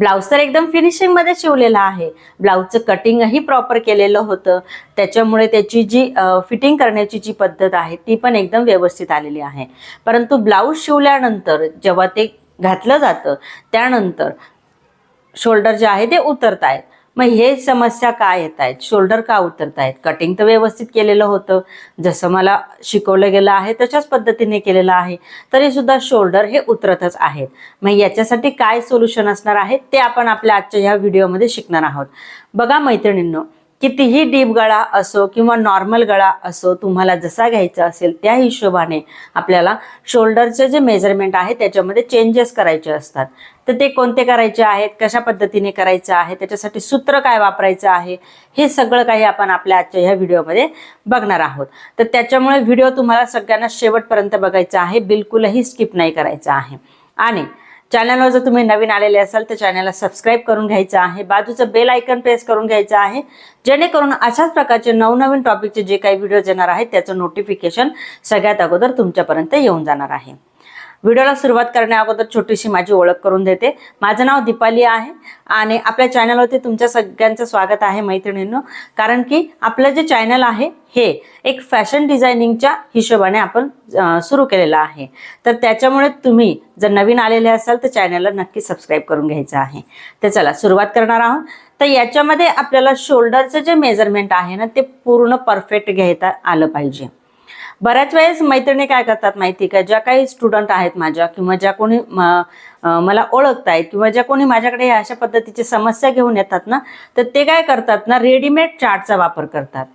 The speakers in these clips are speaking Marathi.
ब्लाऊज तर एकदम फिनिशिंगमध्ये शिवलेला आहे. ब्लाऊजचं कटिंगही प्रॉपर केलेलं होतं. त्याच्यामुळे त्याची जी फिटिंग करण्याची जी पद्धत आहे ती पण एकदम व्यवस्थित आलेली आहे. परंतु ब्लाऊज शिवल्यानंतर जेव्हा ते घातलं जातं त्यानंतर शोल्डर जे आहे ते उतरत आहेत मग हे समस्या काय येत आहेत शोल्डर का उतरत आहेत कटिंग तर व्यवस्थित केलेलं होतं. जसं मला शिकवलं गेलं आहे तशाच पद्धतीने केलेलं आहे. तरी सुद्धा शोल्डर हे उतरतच आहेत. मग याच्यासाठी काय सोल्युशन असणार आहे ते आपण आपल्या आजच्या ह्या व्हिडिओमध्ये शिकणार आहोत. बघा मैत्रिणींनो कितीही डीप गळा असो किंवा नॉर्मल गळा असो तुम्हाला जसा घ्यायचा असेल त्या हिशोबाने आपल्याला शोल्डरचे जे मेजरमेंट आहे त्याच्यामध्ये चेंजेस करायचे असतात. तर ते कोणते करायचे आहेत? कशा पद्धतीने करायचं आहे? त्याच्यासाठी सूत्र काय वापरायचं आहे? हे सगळं काही आपण आपल्या आजच्या ह्या व्हिडिओमध्ये बघणार आहोत. तर त्याच्यामुळे व्हिडिओ तुम्हाला सगळ्यांना शेवटपर्यंत बघायचा आहे. बिलकुलही स्किप नाही करायचा आहे. आणि चॅनलवर जर तुम्ही नवीन आलेले असाल तर चॅनलला सबस्क्राईब करून घ्यायचं आहे. बाजूचं बेल आयकन प्रेस करून घ्यायचं आहे. जेणेकरून अशाच प्रकारचे नवनवीन टॉपिकचे जे काही व्हिडिओज येणार आहेत त्याचं नोटिफिकेशन सगळ्यात अगोदर तुमच्यापर्यंत येऊन जाणार आहे. व्हिडिओला सुरुवात करण्या अगोदर छोटीशी माझी ओळख करून देते. माझं नाव दीपाली आहे आणि आपल्या चॅनलवरती तुमच्या सगळ्यांचं स्वागत आहे मैत्रिणींनो. कारण की आपलं जे चॅनल आहे हे एक फॅशन डिझायनिंगच्या हिशोबाने आपण सुरू केलेलं आहे. तर त्याच्यामुळे तुम्ही जर नवीन आलेले असाल तर चॅनलला नक्की सबस्क्राईब करून घ्यायचं आहे. तर चला सुरुवात करणार आहोत. तर याच्यामध्ये आपल्याला शोल्डरचं जे मेजरमेंट आहे ना ते पूर्ण परफेक्ट घेता आलं पाहिजे. बऱ्याच वेळेस मैत्रिणी काय करतात माहिती का? ज्या काही स्टुडंट आहेत माझ्या किंवा ज्या कोणी मला ओळखतायत किंवा ज्या कोणी माझ्याकडे अशा पद्धतीची समस्या घेऊन येतात ना तर ते काय करतात ना रेडीमेड चार्टचा वापर करतात.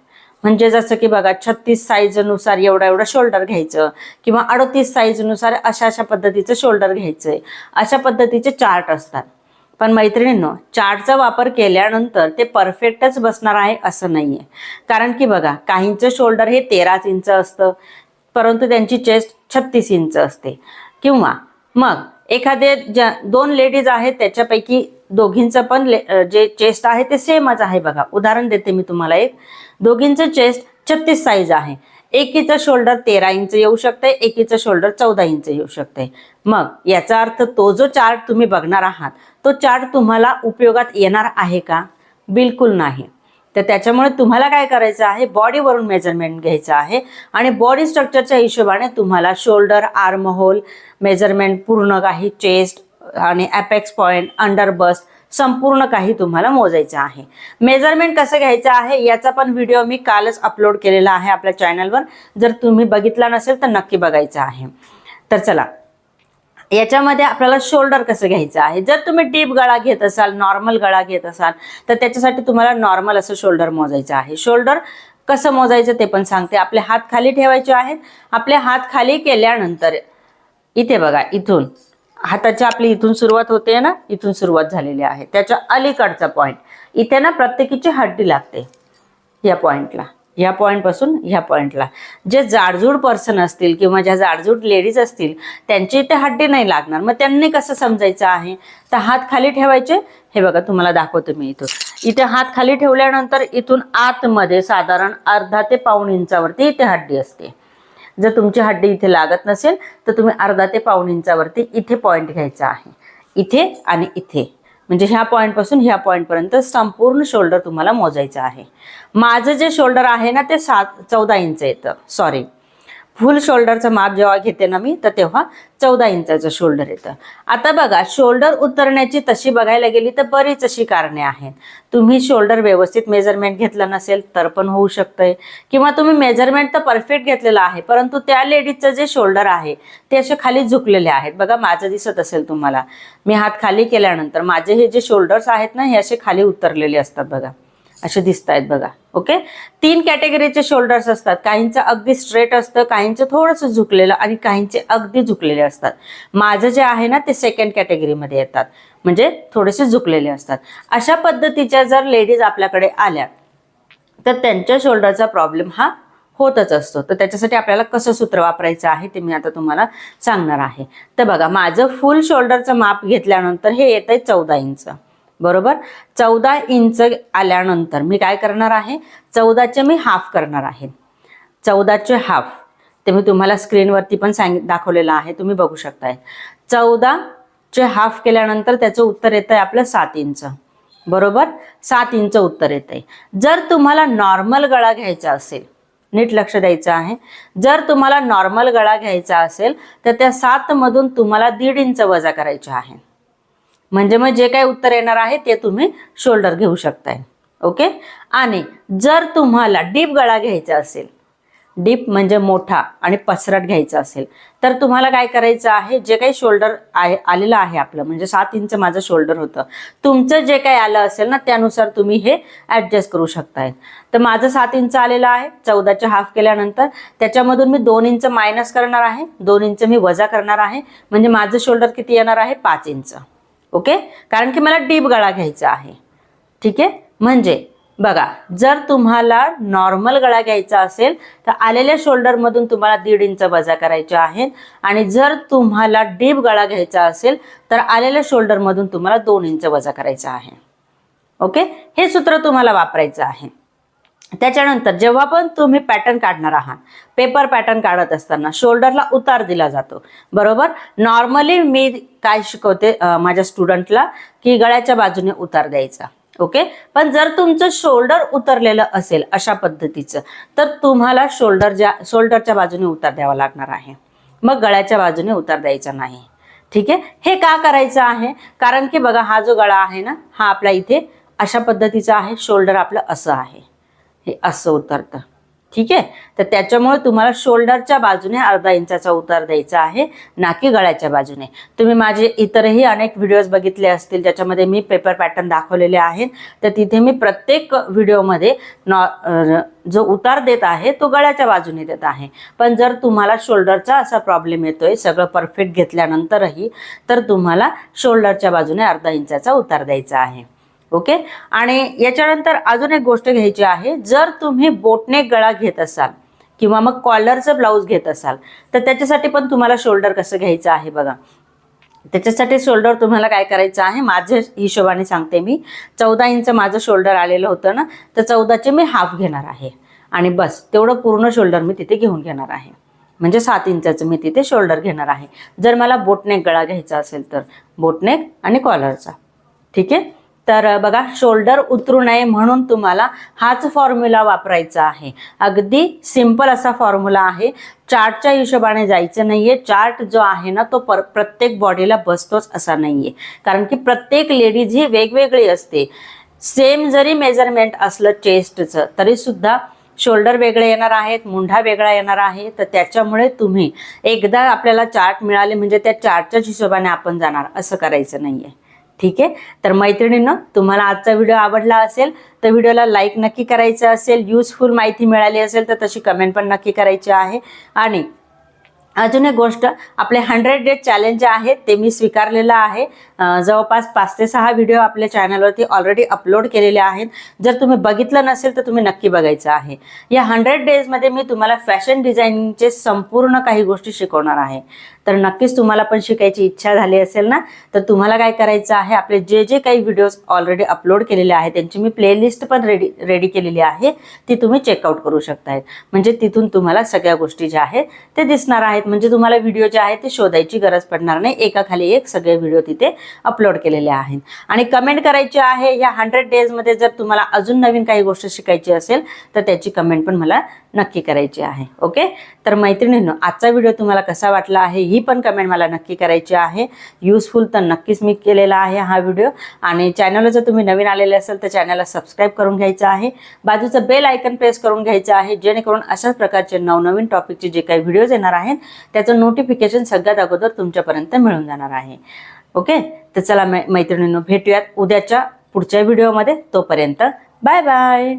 म्हणजे जसं की बघा छत्तीस साईजनुसार एवढा एवढा शोल्डर घ्यायचं किंवा अडतीस साईजनुसार अशा अशा पद्धतीचं शोल्डर घ्यायचंय. अशा पद्धतीचे चार्ट असतात. पण मैत्रिणींनो चार्टचा वापर केल्यानंतर ते परफेक्टच बसणार आहे असं नाहीये. कारण की बघा काहींचं शोल्डर हे तेराच इंच असतं परंतु त्यांची चेस्ट छत्तीस इंच असते. किंवा मग एखादे ज्या दोन लेडीज आहेत त्याच्यापैकी दोघींचं पण जे चेस्ट आहे ते सेमच आहे बघा. उदाहरण देते मी तुम्हाला एक. दोघींचं चेस्ट छत्तीस साईज आहे. एकीचं शोल्डर तेरा इंच येऊ शकते एकीचं शोल्डर चौदा इंच येऊ शकते मग याचा अर्थ तो जो चार्ट तुम्ही बघणार आहात तो चार्ट तुम्हाला उपयोगात येणार आहे का? बिलकुल नाही. तर त्याच्यामुळे तुम्हाला काय करायचं आहे? बॉडीवरून मेजरमेंट घ्यायचं आहे आणि बॉडी स्ट्रक्चरच्या हिशोबाने तुम्हाला शोल्डर आर्म होल मेजरमेंट पूर्ण काही चेस्ट आणि ॲपेक्स पॉईंट अंडर बस्ट संपूर्ण काही तुम्हाला मोजायचं आहे. मेजरमेंट कसं घ्यायचं आहे? याचा पण व्हिडिओ मी कालच अपलोड केलेला आहे आपल्या चॅनलवर जर तुम्ही बघितला नसेल तर नक्की बघायचं आहे. तर चला याच्यामध्ये आपल्याला शोल्डर कसं घ्यायचं आहे? जर तुम्ही डीप गळा घेत असाल नॉर्मल गळा घेत असाल तर त्याच्यासाठी तुम्हाला नॉर्मल असं शोल्डर मोजायचं आहे. शोल्डर कसं मोजायचं ते पण सांगते. आपले हात खाली ठेवायचे आहेत. आपले हात खाली केल्यानंतर इथे बघा इथून. हाताची आपली इथून सुरुवात होते ना? इथून सुरुवात झालेली आहे. त्याच्या अलीकडचा पॉईंट इथे ना प्रत्येकीची हड्डी लागते. या पॉईंटला ह्या पॉईंटपासून ह्या पॉईंटला जे जाडजूड पर्सन असतील किंवा ज्या जाडजूड लेडीज असतील त्यांची इथे हड्डी नाही लागणार. मग त्यांनी कसं समजायचं आहे? तर हात खाली ठेवायचे. हे बघा तुम्हाला दाखवतो मी इथून. इथे हात खाली ठेवल्यानंतर इथून आतमध्ये साधारण अर्धा ते पाऊण इंचावरती इथे हड्डी असते. जर तुमची हड्डी इथे लागत नसेल तर तुम्ही अर्धा ते पाऊण इंचावरती इथे पॉईंट घ्यायचा आहे. इथे आणि इथे. म्हणजे ह्या पॉईंटपासून ह्या पॉईंटपर्यंत संपूर्ण शोल्डर तुम्हाला मोजायचं आहे. माझं जे शोल्डर आहे ना ते सात चौदा इंच येतं सॉरी फुल शोल्डरचं माप जेव्हा घेते ना मी तर तेव्हा चौदा इंचाचं शोल्डर येतं. आता बघा शोल्डर उतरण्याची तशी बघायला गेली तर बरीच अशी कारणे आहेत. तुम्ही शोल्डर व्यवस्थित मेजरमेंट घेतलं नसेल तर पण होऊ शकतंय. किंवा तुम्ही मेजरमेंट तर परफेक्ट घेतलेलं आहे परंतु त्या लेडीजचं जे शोल्डर आहे ते असे खाली झुकलेले आहेत. बघा माझं दिसत असेल तुम्हाला. मी हात खाली केल्यानंतर माझे हे जे शोल्डर्स आहेत ना हे असे खाली उतरलेले असतात बघा. असे दिसत आहेत बघा. ओके? तीन कॅटेगरीचे शोल्डर्स असतात. काहींचं अगदी स्ट्रेट असतं काहींचं थोडंसं झुकलेलं आणि काहींचे अगदी झुकलेले असतात. माझं जे आहे ना ते सेकंड कॅटेगरीमध्ये येतात. म्हणजे थोडेसे झुकलेले असतात. अशा पद्धतीच्या जर लेडीज आपल्याकडे आल्या तर त्यांच्या शोल्डरचा प्रॉब्लेम हा होतच असतो. तर त्याच्यासाठी आपल्याला कसं सूत्र वापरायचं आहे ते मी आता तुम्हाला सांगणार आहे. तर बघा माझं फुल शोल्डरचं माप घेतल्यानंतर हे येत आहे चौदा इंच. बरोबर? चौदा इंच आल्यानंतर मी काय करणार आहे? चौदाचे मी हाफ करणार आहे. चौदाचे हाफ ते मी तुम्हाला स्क्रीनवरती पण सांगित दाखवलेलं आहे. तुम्ही बघू शकताय. चौदा चे हाफ केल्यानंतर त्याचं उत्तर येत आहे आपलं सात इंच. बरोबर? सात इंच उत्तर येत आहे जर तुम्हाला नॉर्मल गळा घ्यायचा असेल नीट लक्ष द्यायचं आहे. जर तुम्हाला नॉर्मल गळा घ्यायचा असेल तर त्या सात मधून तुम्हाला दीड इंच वजा करायचे आहे. म्हणजे मग जे काही उत्तर येणार आहे ते तुम्ही शोल्डर घेऊ शकताय. ओके आणि जर तुम्हाला डीप गळा घ्यायचा असेल डीप म्हणजे मोठा आणि पसरट घ्यायचा असेल तर तुम्हाला काय करायचं आहे? जे काही शोल्डर आहे आलेलं आहे आपलं म्हणजे सात इंच माझं शोल्डर होतं. तुमचं जे काही आलं असेल ना त्यानुसार तुम्ही हे ॲडजस्ट करू शकताय. तर माझं सात इंच आलेलं आहे चौदाच्या हाफ केल्यानंतर त्याच्यामधून मी दोन इंच मायनस करणार आहे दोन इंच मी वजा करणार आहे म्हणजे माझं शोल्डर किती येणार आहे? पाच इंच ओके? कारण की मला डीप गळा घ्यायचा आहे. ठीक आहे? म्हणजे बघा जर तुम्हाला नॉर्मल गळा घ्यायचा असेल तर आलेल्या शोल्डरमधून तुम्हाला दीड इंच वजा करायचे आहेत. आणि जर तुम्हाला डीप गळा घ्यायचा असेल तर आलेल्या शोल्डरमधून तुम्हाला दोन इंच वजा करायचा आहे. ओके? हे सूत्र तुम्हाला वापरायचं आहे. त्याच्यानंतर जेव्हा पण तुम्ही पॅटर्न काढणार आहात पेपर पॅटर्न काढत असताना शोल्डरला उतार दिला जातो. बरोबर? नॉर्मली मी काय शिकवते माझ्या स्टुडंटला की गळ्याच्या बाजूने उतार द्यायचा. ओके पण जर तुमचं शोल्डर उतरलेलं असेल अशा पद्धतीचं तर तुम्हाला शोल्डर ज्या शोल्डरच्या बाजूने उतार द्यावा लागणार आहे. मग गळ्याच्या बाजूने उतार द्यायचा नाही. ठीक आहे? हे का करायचं आहे? कारण की बघा हा जो गळा आहे ना हा आपला इथे अशा पद्धतीचा आहे शोल्डर आपलं असं आहे. हे असं उतरतं. ठीक आहे? तर त्याच्यामुळे तुम्हाला शोल्डरच्या बाजूने अर्धा इंचाचा उतार द्यायचा आहे ना की गळ्याच्या बाजूने. तुम्ही माझे इतरही अनेक व्हिडिओज बघितले असतील ज्याच्यामध्ये मी पेपर पॅटर्न दाखवलेले आहेत तर तिथे मी प्रत्येक व्हिडिओमध्ये नॉ जो उतार देत आहे तो गळ्याच्या बाजूने देत आहे. पण जर तुम्हाला शोल्डरचा असा प्रॉब्लेम येतोय सगळं परफेक्ट घेतल्यानंतरही तर तुम्हाला शोल्डरच्या बाजूने अर्धा इंचाचा उतार द्यायचा आहे. ओके? आणि याच्यानंतर अजून एक गोष्ट घ्यायची आहे जर तुम्ही बोटने गळा घेत असाल किंवा मग कॉलरचं ब्लाऊज घेत असाल तर त्याच्यासाठी पण तुम्हाला शोल्डर कसं घ्यायचं आहे बघा. त्याच्यासाठी शोल्डर तुम्हाला काय करायचं आहे माझ्या हिशोबाने सांगते मी. चौदा इंच माझं शोल्डर आलेलं होतं ना तर चौदाचे मी हाफ घेणार आहे. आणि बस तेवढं पूर्ण शोल्डर मी तिथे घेऊन घेणार आहे. म्हणजे सात इंचाचं मी तिथे शोल्डर घेणार आहे. जर मला बोटनेक गळा घ्यायचा असेल तर बोटनेक आणि कॉलरचा. ठीक आहे? तर बघा शोल्डर उतरू नये म्हणून तुम्हाला हाच फॉर्म्युला वापरायचा आहे. अगदी सिंपल असा फॉर्म्युला आहे. चार्टच्या हिशोबाने जायचं नाहीये. चार्ट जो आहे ना तो पर प्रत्येक बॉडीला बसतोच असा नाहीये. कारण की प्रत्येक लेडीज ही वेगवेगळी असते. सेम जरी मेजरमेंट असलं चेस्टचं तरी सुद्धा शोल्डर वेगळे येणार आहेत मुंढा वेगळा येणार आहे. तर त्याच्यामुळे तुम्ही एकदा आपल्याला चार्ट मिळाले म्हणजे त्या चार्टच्याच हिशोबाने आपण जाणार. असं करायचं नाहीये. ठीक आहे? तर मैत्रिणीनं तुम्हाला आजचा व्हिडिओ आवडला असेल तर व्हिडिओला लाईक नक्की करायचं असेल युजफुल माहिती मिळाली असेल तर तशी कमेंट पण नक्की करायची आहे. आणि अजून एक गोष्ट आपले हंड्रेड डेज चॅलेंज आहे ते मी स्वीकारलेलं आहे. जवळपास पाच ते सहा व्हिडिओ आपल्या चॅनलवरती ऑलरेडी अपलोड केलेले आहेत. जर तुम्ही बघितलं नसेल तर तुम्ही नक्की बघायचं आहे. या हंड्रेड डेजमध्ये मी तुम्हाला फॅशन डिझायनिंगचे संपूर्ण काही गोष्टी शिकवणार आहे. तर नक्कीच तुम्हाला पण शिकायची इच्छा झाली असेल ना तर तुम्हाला काय करायचं आहे आपले जे जे काही व्हिडिओज ऑलरेडी अपलोड केलेले आहेत त्यांची मी प्लेलिस्ट पण रेडी रेडी केलेली आहे ती तुम्ही चेकआउट करू शकताय. म्हणजे तिथून तुम्हाला सगळ्या गोष्टी ज्या आहेत ते दिसणार आहेत. म्हणजे तुम्हाला व्हिडिओ जे आहेत ते शोधायची गरज पडणार नाही. एकाखाली एक सगळे व्हिडिओ तिथे अपलोड केलेले आहेत. आणि कमेंट करायची आहे या हंड्रेड डेजमध्ये जर तुम्हाला अजून नवीन काही गोष्ट शिकायची असेल तर त्याची कमेंट पण मला नक्की करायची आहे. ओके तर मैत्रिणींनो आजचा व्हिडिओ तुम्हाला कसा वाटला आहे ही पण कमेंट मला नक्की करायची आहे. युजफुल तर नक्कीच मी केलेला आहे हा व्हिडिओ. आणि चॅनलला जर तुम्ही नवीन आलेले असेल तर चॅनलला सबस्क्राईब करून घ्यायचं आहे. बाजूचं बेल आयकन प्रेस करून घ्यायचं आहे जेणेकरून अशाच प्रकारचे नवनवीन टॉपिकचे जे काही व्हिडिओज येणार आहेत त्याचं नोटिफिकेशन सगळ्यात अगोदर तुमच्यापर्यंत मिळून जाणार आहे. ओके तर चला मै मैत्रिणींनो भेटूयात उद्याच्या पुढच्या व्हिडिओमध्ये तोपर्यंत बाय बाय